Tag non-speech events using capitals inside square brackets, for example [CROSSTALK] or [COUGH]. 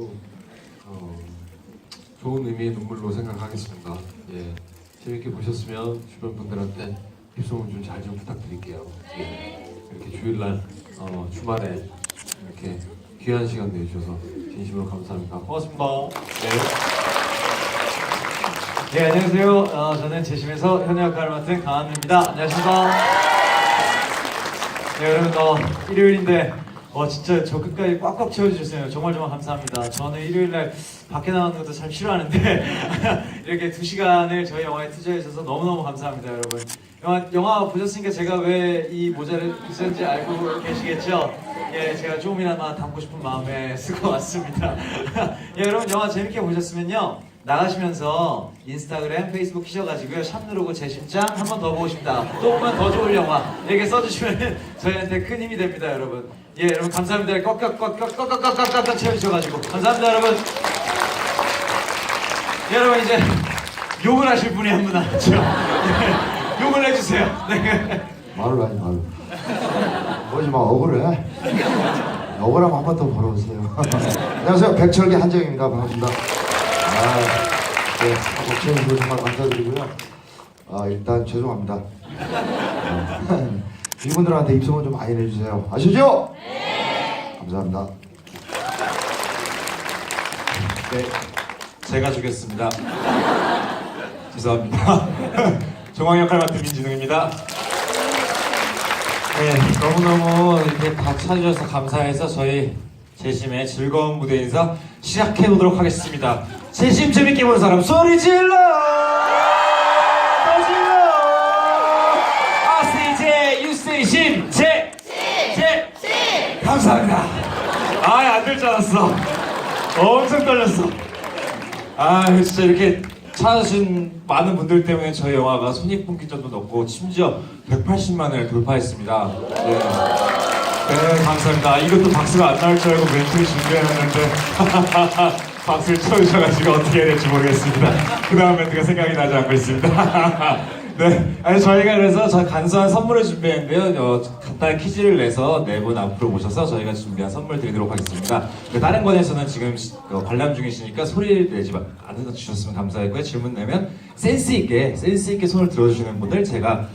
가지고 어, 좋은 의미의 눈물로 생각하겠습니다. 예, 재밌게 보셨으면 주변 분들한테 입소문 좀 잘 좀 부탁드릴게요. 예, 이렇게 주일날 어, 주말에 이렇게 귀한 시간 내주셔서 진심으로 감사합니다. 고맙습니다. 네. 네 안녕하세요. 어, 저는 재심에서 현우 역할을 맡은 강한우입니다. 안녕하십니까. 네 여러분 어, 일요일인데 어, 진짜 저 끝까지 꽉꽉 채워주셨어요. 정말 정말 감사합니다. 저는 일요일날 밖에 나가는 것도 참 싫어하는데 [LAUGHS] 이렇게 두 시간을 저희 영화에 투자해 주셔서 너무너무 감사합니다 여러분. 영화, 영화 보셨으니까 제가 왜 이 모자를 쓰는지 알고 계시겠죠? 예, 제가 조금이나마 담고 싶은 마음에 쓰고 왔습니다. [LAUGHS] 예, 여러분 영화 재밌게 보셨으면요. 나가시면서 인스타그램, 페이스북 키셔가지고요 샵 누르고 제 심장 한 번 더 보고 싶다 또 보면 더 좋을 영화 이렇게 써주시면 저희한테 큰 힘이 됩니다 여러분 예 여러분 감사합니다 꽉꽉꽉꽉꽉꽉꽉꽉꽉 채워주셔가지고 감사합니다 여러분 예, 여러분 이제 욕을 하실 분이 한 분 나왔죠 예, [LAUGHS] 욕을 해주세요 네. 말을 하지 말로. 뭐지 마 억울해. 억울하면 한 번 더 벌어보세요. [LAUGHS] 안녕하세요 백철기 한정입니다. 반갑습니다. 아, 네, 복채해주셔서 정말 감사드리고요. 아 일단 죄송합니다. [LAUGHS] 어, 이분들한테 입소문 좀 많이 내주세요. 아시죠? 네. 감사합니다. 네, 제가 주겠습니다. [LAUGHS] 죄송합니다. [LAUGHS] 종황 역할 맡은 민진웅입니다. 네, 너무너무 이렇게 다 찾아주셔서 감사해서 저희 재심의 즐거운 무대 인사 시작해 보도록 하겠습니다. 재심 재밌게 보는 사람 소리 질러! 아세이제 유세심 제! 제! 감사합니다. 아, 안될 줄 알았어. 엄청 떨렸어. 아, 진짜 이렇게 찾아주신 많은 분들 때문에 저희 영화가 손익분기점도 높고 심지어 180만을 돌파했습니다. 네. 네, 감사합니다. 이것도 박수가 안 나올 줄 알고 멘트를 준비해놨는데 [LAUGHS] 박수를 쳐주셔가지고 어떻게 해야 될지 모르겠습니다. 그 다음 멘트가 생각이 나지 않고 있습니다. [LAUGHS] 네, 아니 저희가 그래서 저 간소한 선물을 준비했는데요. 어, 간단한 퀴즈를 내서 네 분 앞으로 모셔서 저희가 준비한 선물 드리도록 하겠습니다. 그 다른 권에서는 지금 시- 어, 관람 중이시니까 소리를 내지 마- 안 주셨으면 감사하고요. 질문 내면 센스 있게 센스 있게 손을 들어주시는 분들 제가